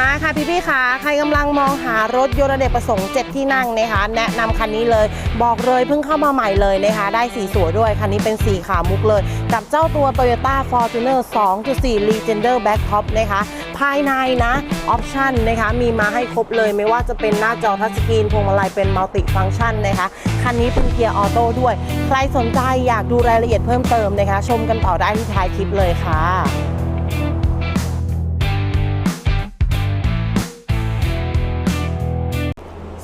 มาค่ะพี่พี่ๆค่ะใครกำลังมองหารถยนต์อเนกประสงค์ 7 ที่นั่งนะคะ แนะนำคันนี้เลยบอกเลยเพิ่งเข้ามาใหม่เลยนะคะ ได้สีสวยด้วย คันนี้เป็นสีขาวมุกเลย กับเจ้าตัว Toyota Fortuner 2.4 Legender Back Top นะคะภายในนะออปชันนะคะมีมาให้ครบเลยไม่ว่าจะเป็นหน้าจอทัชสกรีนพวงมาลัยเป็นมัลติฟัง c t ชันนะคะ คันนี้เป็นเกียร์ออโต้ด้วย ใครสนใจอยากดูรายละเอียดเพิ่มเติมนะคะ ชมกันต่อได้ที่ท้ายคลิปเลยค่ะ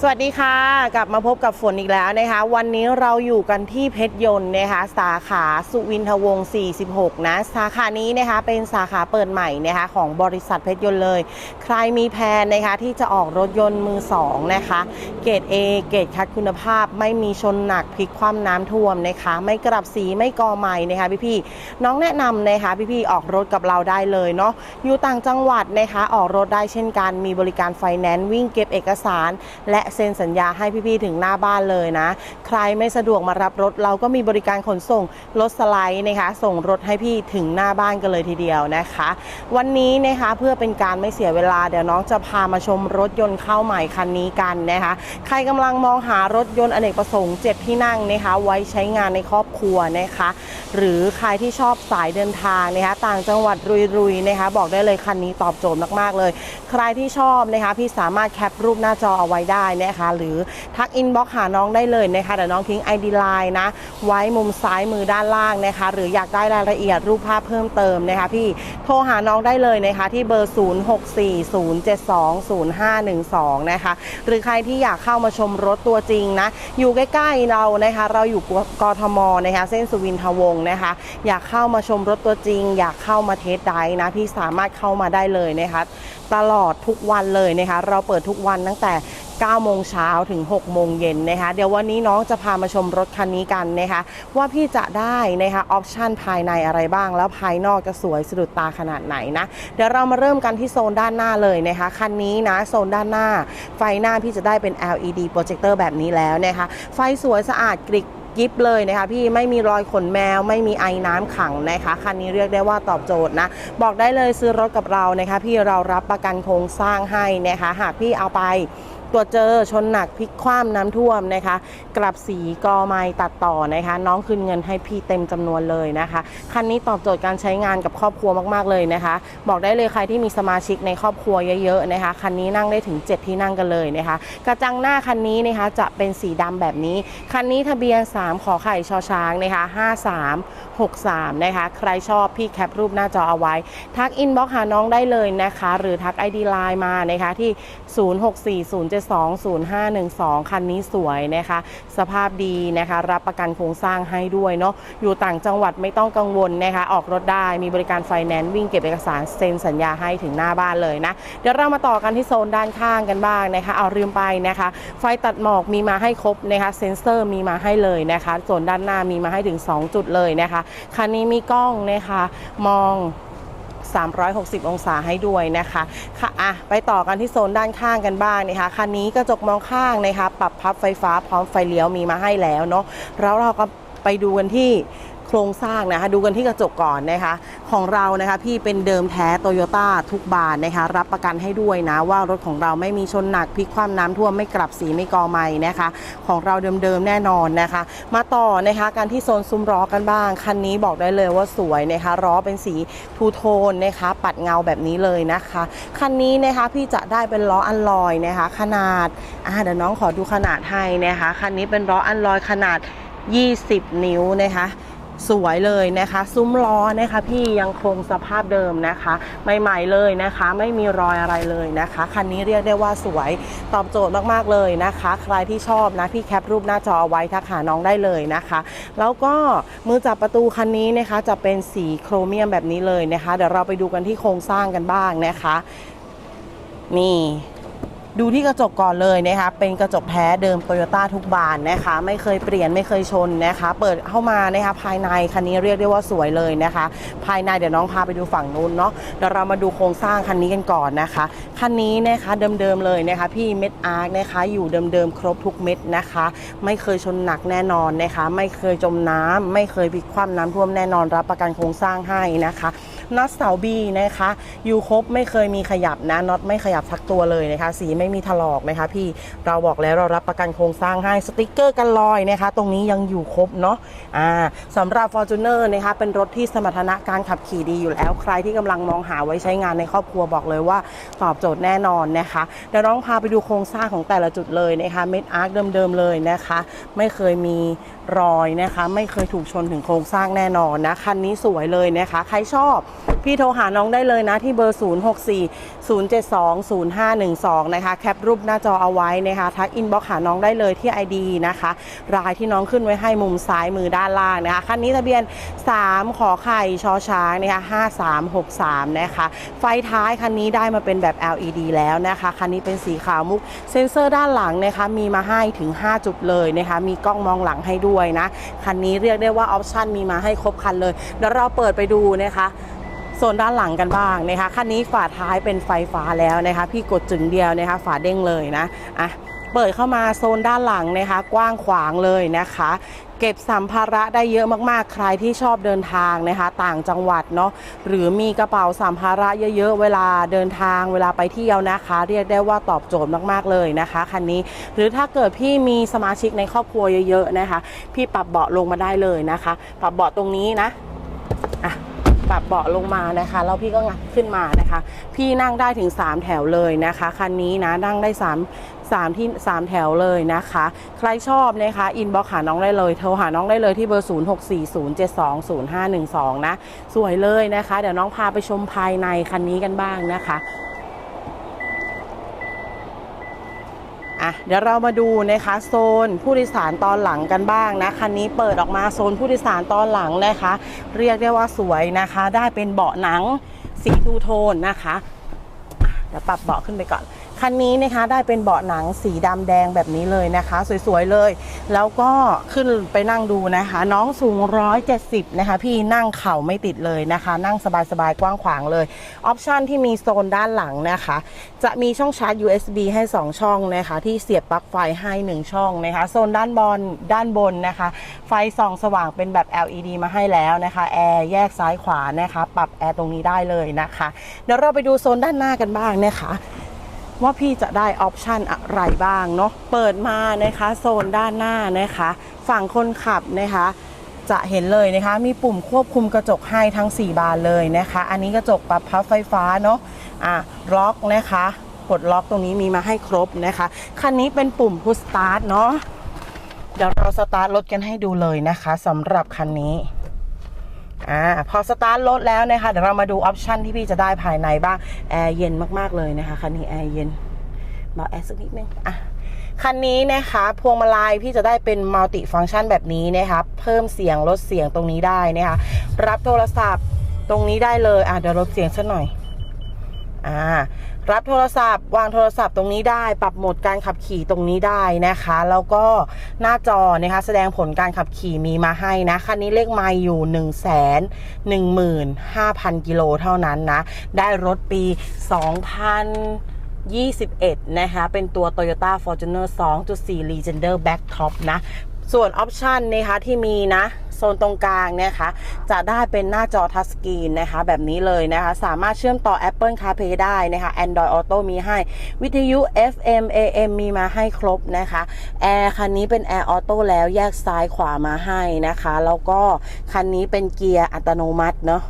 สวัสดีค่ะ กลับมาพบกับฝนอีกแล้วนะคะ วันนี้เราอยู่กันที่เพชรยนต์นะคะ สาขาสุวินทวงศ์ 46 นะ สาขานี้นะคะเป็นสาขาเปิดใหม่นะคะของบริษัทเพชรยนต์เลย ใครมีแพนนะคะที่จะออกรถยนต์มือ 2 นะคะ เกรด A เกรดคัดคุณภาพ ไม่มีชนหนักพลิกคว่ำน้ำท่วมนะคะ ไม่กลับสีไม่กอใหม่นะคะพี่ๆน้องแนะนำนะคะพี่ๆออกรถกับเราได้เลยเนาะอยู่ต่างจังหวัดนะคะออกรถได้เช่นกันมีบริการไฟแนนซ์วิ่งเก็บเอกสาร และเซ็นสัญญาให้พี่ๆถึงหน้าบ้านเลยนะ ใครไม่สะดวกมารับรถเราก็มีบริการขนส่งรถสไลด์นะคะส่งรถให้พี่ถึงหน้าบ้านกันเลยทีเดียวนะคะ วันนี้นะคะเพื่อเป็นการไม่เสียเวลาเดี๋ยวน้องจะพามาชมรถยนต์เข้าใหม่คันนี้กันนะคะ ใครกำลังมองหารถยนต์อเนกประสงค์ 7 ที่นั่งนะคะไว้ใช้งานในครอบครัวนะคะ หรือใครที่ชอบสายเดินทางนะคะต่างจังหวัดรุยๆนะคะบอกได้เลยคันนี้ตอบโจทย์มากๆเลย ใครที่ชอบนะคะพี่สามารถแคปรูปหน้าจอเอาไว้ได้นะคะ หรือทักอินบ็อกหาน้องได้เลยนะคะเดี๋ยวน้องทิ้ง ID Line นะ ไว้มุมซ้ายมือด้านล่างนะคะ หรืออยากได้รายละเอียดรูปภาพเพิ่มเติมนะคะ พี่โทรหาน้องได้เลยนะคะ ที่เบอร์ 0640720512 นะคะ หรือใครที่อยากเข้ามาชมรถตัวจริงนะ อยู่ใกล้ๆเรานะคะ เราอยู่กทมนะคะ เส้นสุวินทวงศ์นะคะ อยากเข้ามาชมรถตัวจริง อยากเข้ามาเทสไดรฟ์นะพี่สามารถเข้ามาได้เลยนะคะตลอดทุกวันเลยนะคะ เราเปิดทุกวันตั้งแต่ 9 โมงเช้าถึง 6 โมงเย็นนะคะ เดี๋ยววันนี้น้องจะพามาชมรถคันนี้กันนะคะ ว่าพี่จะได้นะคะออปชันภายในอะไรบ้าง แล้วภายนอกจะสวยสะดุดตาขนาดไหนนะ เดี๋ยวเรามาเริ่มกันที่โซนด้านหน้าเลยนะคะ คันนี้นะโซนด้านหน้า ไฟหน้าพี่จะได้เป็น LED โปรเจคเตอร์แบบนี้แล้วนะคะ ไฟสวยสะอาดกริกกิฟเลยนะคะพี่ไม่มีรอยขนแมว ไม่มีไอ้น้ำขังนะคะคันนี้เรียกได้ว่าตอบโจทย์นะ บอกได้เลยซื้อรถกับเรานะคะ พี่เรารับประกันโครงสร้างให้นะคะ หากพี่เอาไป ตรวเจอชนหนักพลิกคว่ำน้ำท่วมนะคะ กลับสีกอไม้ตัดต่อนะคะ น้องคืนเงินให้พี่เต็มจำนวนเลยนะคะ คันนี้ตอบโจทย์การใช้งานกับครอบครัวมากๆเลยนะคะ บอกได้เลยใครที่มีสมาชิกในครอบครัวเยอะๆนะคะคันนี้นั่งได้ถึง 7 ที่นั่งกันเลยนะคะ กระจังหน้าคันนี้นะคะจะเป็นสีดำแบบนี้ คันนี้ทะเบียน 3 ขอไข่ชอช้างนะคะ 5363 นะคะ ใครชอบพี่แคปรูปหน้าจอเอาไว้ ทักอินบ็อกหาน้องได้เลยนะคะ หรือทัก ID Line มานะคะที่08720512 คันนี้สวยนะคะ สภาพดีนะคะ รับประกันโครงสร้างให้ด้วยเนาะอยู่ต่างจังหวัดไม่ต้องกังวลนะคะ ออกรถได้มีบริการไฟแนนซ์วิ่งเก็บเอกสารเซ็นสัญญาให้ถึงหน้าบ้านเลยนะ เดี๋ยวเรามาต่อกันที่โซนด้านข้างกันบ้างนะคะ เอาลืมไปนะคะ ไฟตัดหมอกมีมาให้ครบนะคะเซ็นเซอร์มีมาให้เลยนะคะส่วนด้านหน้ามีมาให้ถึง 2 จุดเลยนะคะคันนี้มีกล้องนะคะมอง 360 องศาให้ด้วยนะคะค่ะอะไปต่อกันที่โซนด้านข้างกันบ้างนะคะคันนี้กระจกมองข้างนะคะ ปรับพับไฟฟ้าพร้อมไฟเลี้ยวมีมาให้แล้วเนาะแล้วเราก็ไปดูกันที่ โครงสร้างนะคะ ดูกันที่กระจกก่อนนะคะ ของเรานะคะพี่เป็นเดิมแท้โตโยต้าทุกบานนะคะ รับประกันให้ด้วยนะว่ารถของเราไม่มีชนหนักพลิกคว่ำน้ำท่วมไม่กลับสีไม่กอไม้นะคะ ของเราเดิมๆแน่นอนนะคะ มาต่อนะคะการที่โซนซุ้มล้อกันบ้าง คันนี้บอกได้เลยว่าสวยนะคะล้อเป็นสีทูโทนนะคะ ปัดเงาแบบนี้เลยนะคะ คันนี้นะคะพี่จะได้เป็นล้ออันลอยนะคะ ขนาดอ่าเดี๋ยวน้องขอดูขนาดให้นะคะ คันนี้เป็นล้ออันลอยขนาด 20 นิ้วนะคะ สวยเลยนะคะ ซุ้มล้อนะคะพี่ยังคงสภาพเดิมนะคะ ใหม่ๆเลยนะคะ ไม่มีรอยอะไรเลยนะคะคันนี้เรียกได้ว่าสวยตอบโจทย์มากๆเลยนะคะ ใครที่ชอบนะพี่แคปรูปหน้าจอเอาไว้ทักหาน้องได้เลยนะคะ แล้วก็มือจับประตูคันนี้นะคะจะเป็นสีโครเมียมแบบนี้เลยนะคะ เดี๋ยวเราไปดูกันที่โครงสร้างกันบ้างนะคะ นี่ ดูที่กระจกก่อนเลยนะคะเป็นกระจกแท้เดิมโตโยต้าทุกบานนะคะ ไม่เคยเปลี่ยนไม่เคยชนนะคะ เปิดเข้ามานะคะภายในคันนี้เรียกได้ว่าสวยเลยนะคะ ภายในเดี๋ยวน้องพาไปดูฝั่งนู้นเนาะเดี๋ยวเรามาดูโครงสร้างคันนี้กันก่อนนะคะคันนี้นะคะเดิมๆเลยนะคะ พี่เม็ดอาร์คนะคะ อยู่เดิมๆครบทุกเม็ดนะคะ ไม่เคยชนหนักแน่นอนนะคะ ไม่เคยจมน้ำไม่เคยพลิกคว่ำน้ำท่วมแน่นอนรับประกันโครงสร้างให้นะคะ น็อตเสาบีนะคะอยู่ครบไม่เคยมีขยับนะน็อตไม่ขยับทักตัวเลยนะคะ สีไม่มีถลอกนะคะ พี่เราบอกแล้วเรารับประกันโครงสร้างให้สติกเกอร์กันรอยนะคะ ตรงนี้ยังอยู่ครบเนาะอ่าสำหรับ Fortuner นะคะเป็นรถที่สมรรถนะการขับขี่ดีอยู่แล้ว ใครที่กำลังมองหาไว้ใช้งานในครอบครัวบอกเลยว่าตอบโจทย์แน่นอนนะคะเดี๋ยวน้องพาไปดูโครงสร้างของแต่ละจุดเลยนะคะเม็ดอาร์คเดิมๆเลยนะคะ ไม่เคยมีรอยนะคะ ไม่เคยถูกชนถึงโครงสร้างแน่นอนนะคันนี้สวยเลยนะคะ ใครชอบพี่โทรหาน้องได้เลยนะที่เบอร์ 0 6 4 0 7 2 0 5 1 2 นะคะ แคปรูปหน้าจอเอาไว้นะคะ ทักอินบ็อกหาน้องได้เลยที่ ID นะคะ รายที่น้องขึ้นไว้ให้มุมซ้ายมือด้านล่างนะคะ คันนี้ทะเบียน 3 ขอไข่ชอช้างนะคะ5363 นะคะ ไฟท้ายคันนี้ได้มาเป็นแบบ LED แล้วนะคะ คันนี้เป็นสีขาวมุก เซ็นเซอร์ด้านหลังนะคะ มีมาให้ถึง 5 จุดเลยนะคะ มีกล้องมองหลังให้ด้วยนะ คันนี้เรียกได้ว่าออปชันมีมาให้ครบคันเลย เดี๋ยวเราเปิดไปดูนะคะ โซนด้านหลังกันบ้างนะคะคันนี้ฝาท้ายเป็นไฟฟ้าแล้วนะคะ พี่กดจึงเดียวนะคะ ฝาเด้งเลยนะอะเปิดเข้ามาโซนด้านหลังนะคะ กว้างขวางเลยนะคะ เก็บสัมภาระได้เยอะมากๆ ใครที่ชอบเดินทางนะคะ ต่างจังหวัดเนาะหรือมีกระเป๋าสัมภาระเยอะๆ เวลาเดินทางเวลาไปเที่ยวนะคะ เรียกได้ว่าตอบโจทย์มากๆเลยนะคะคันนี้ หรือถ้าเกิดพี่มีสมาชิกในครอบครัวเยอะๆนะคะ พี่ปรับเบาะลงมาได้เลยนะคะ ปรับเบาะตรงนี้นะอะ แบบเบาะลงมานะคะแล้วพี่ก็งัดขึ้นมานะคะ พี่นั่งได้ถึง 3 แถวเลยนะคะคันนี้นะนั่งได้ 3 3 ที่ 3 แถวเลยนะคะ ใครชอบนะคะ อินบ็อกหาน้องได้เลย โทรหาน้องได้เลยที่เบอร์ 0640720512 นะ สวยเลยนะคะ เดี๋ยวน้องพาไปชมภายในคันนี้กันบ้างนะคะ อะเดี๋ยวเรามาดูนะคะโซนผู้โดยสารตอนหลังกันบ้างนะคันนี้เปิดออกมาโซนผู้โดยสารตอนหลังนะคะ เรียกได้ว่าสวยนะคะ ได้เป็นเบาะหนังสีทูโทนนะคะอะเดี๋ยวปรับเบาะขึ้นไปก่อน คันนี้นะคะได้เป็นเบาะหนังสีดำแดงแบบนี้เลยนะคะ สวยๆเลย แล้วก็ขึ้นไปนั่งดูนะคะ น้องสูง 170 นะคะ พี่นั่งเข่าไม่ติดเลยนะคะ นั่งสบายๆ กว้างขวางเลยออปชันที่มีโซนด้านหลังนะคะ จะมีช่องชาร์จ USB ให้ 2 ช่องนะคะ ที่เสียบปลั๊กไฟให้ 1 ช่องนะคะ โซนด้านบนด้านบนนะคะ ไฟส่องสว่างเป็นแบบ LED มาให้แล้วนะคะแอร์แยกซ้ายขวานะคะ ปรับแอร์ตรงนี้ได้เลยนะคะเดี๋ยวเราไปดูโซนด้านหน้ากันบ้างนะคะ ว่าพี่จะได้ออปชันอะไรบ้างเนาะเปิดมานะคะโซนด้านหน้านะคะ ฝั่งคนขับนะคะจะเห็นเลยนะคะ มีปุ่มควบคุมกระจกให้ทั้ง 4 บานเลยนะคะ อันนี้กระจกปรับพับไฟฟ้าเนาะอะล็อกนะคะกดล็อกตรงนี้มีมาให้ครบนะคะ คันนี้เป็นปุ่มพุชสตาร์ทเนาะเดี๋ยวเราสตาร์ทรถกันให้ดูเลยนะคะสำหรับคันนี้ อ่าพอสตาร์ทรถแล้วนะคะเดี๋ยวเรามาดูออปชันที่พี่จะได้ภายในบ้างแอร์เย็นมากๆเลยนะคะคันนี้แอร์เย็นเบาแอร์สักนิดนึงอะคันนี้นะคะพวงมาลัยพี่จะได้เป็นมัลติฟังก์ชันแบบนี้นะคะเพิ่มเสียงลดเสียงตรงนี้ได้นะคะรับโทรศัพท์ตรงนี้ได้เลยอะเดี๋ยวลดเสียงสักหน่อย อ่ารับโทรศัพท์ วางโทรศัพท์ตรงนี้ได้ ปรับโหมดการขับขี่ตรงนี้ได้นะคะ แล้วก็หน้าจอนะคะแสดงผลการขับขี่มีมาให้นะ คันนี้เลขไมล์อยู่ 1 1 5 0 0 0 กิโลเท่านั้นนะ ได้รถปี2021 นะคะ เป็นตัว Toyota Fortuner 2.4 Legender Back Top นะ ส่วนออปชันนะคะที่มีนะโซนตรงกลางนะคะ จะได้เป็นหน้าจอทัชสกรีนนะคะ แบบนี้เลยนะคะ สามารถเชื่อมต่อ Apple CarPlay ได้นะคะ Android Auto มีให้ วิทยุ FM AM มีมาให้ครบนะคะแอร์คันนี้เป็นแอร์ออโต้แล้วแยกซ้ายขวามาให้นะคะ แล้วก็คันนี้เป็นเกียร์อัตโนมัติเนาะ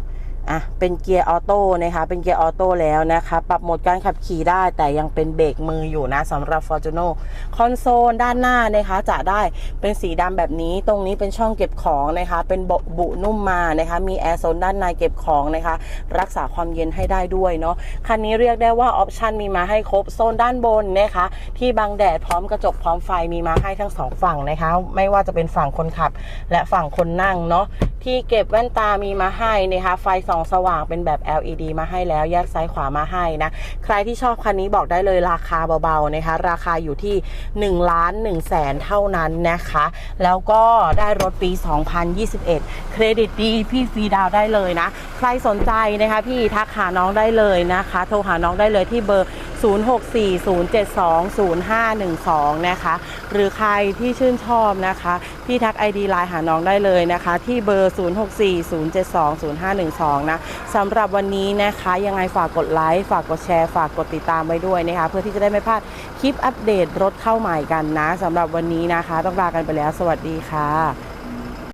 อะเป็นเกียร์ออโต้นะคะเป็นเกียร์ออโต้แล้วนะคะ ปรับโหมดการขับขี่ได้แต่ยังเป็นเบรกมืออยู่นะสำหรับ Fortuner คอนโซลด้านหน้านะคะจะได้เป็นสีดำแบบนี้ ตรงนี้เป็นช่องเก็บของนะคะ เป็นบาะบุนุ่มมานะคะ มีแอร์โซนด้านในเก็บของนะคะ รักษาความเย็นให้ได้ด้วยเนาะคันนี้เรียกได้ว่าออปชันมีมาให้ครบโซนด้านบนนะคะ ที่บังแดดพร้อมกระจกพร้อมไฟมีมาให้ทั้งสองฝั่งนะคะ ไม่ว่าจะเป็นฝั่งคนขับ และฝั่งคนนั่งเนาะที่เก็บแว่นตามีมาให้นะคะไฟสองสว่างเป็นแบบ LED มาให้แล้ว แยกซ้ายขวามาให้นะ ใครที่ชอบคันนี้บอกได้เลยราคาเบาๆนะคะ ราคาอยู่ที่ 1 ล้าน1แสนเท่านั้นนะคะ แล้วก็ได้รถปี 2021 เครดิตดีพี่ฟรีดาวได้เลยนะ ใครสนใจนะคะพี่ทักหาน้องได้เลยนะคะ โทรหาน้องได้เลยที่เบอร์ 0640720512 นะคะ หรือใครที่ชื่นชอบนะคะ พี่ทัก ID ไลน์หาน้องได้เลยนะคะ ที่เบอร์ 0640720512นะสำหรับวันนี้นะคะ ยังไงฝากกดไลค์ฝากกดแชร์ฝากกดติดตามไว้ด้วยนะคะ เพื่อที่จะได้ไม่พลาดคลิปอัปเดตรถเข้าใหม่กันนะสำหรับวันนี้นะคะ ต้องลากันไปแล้ว สวัสดีค่ะ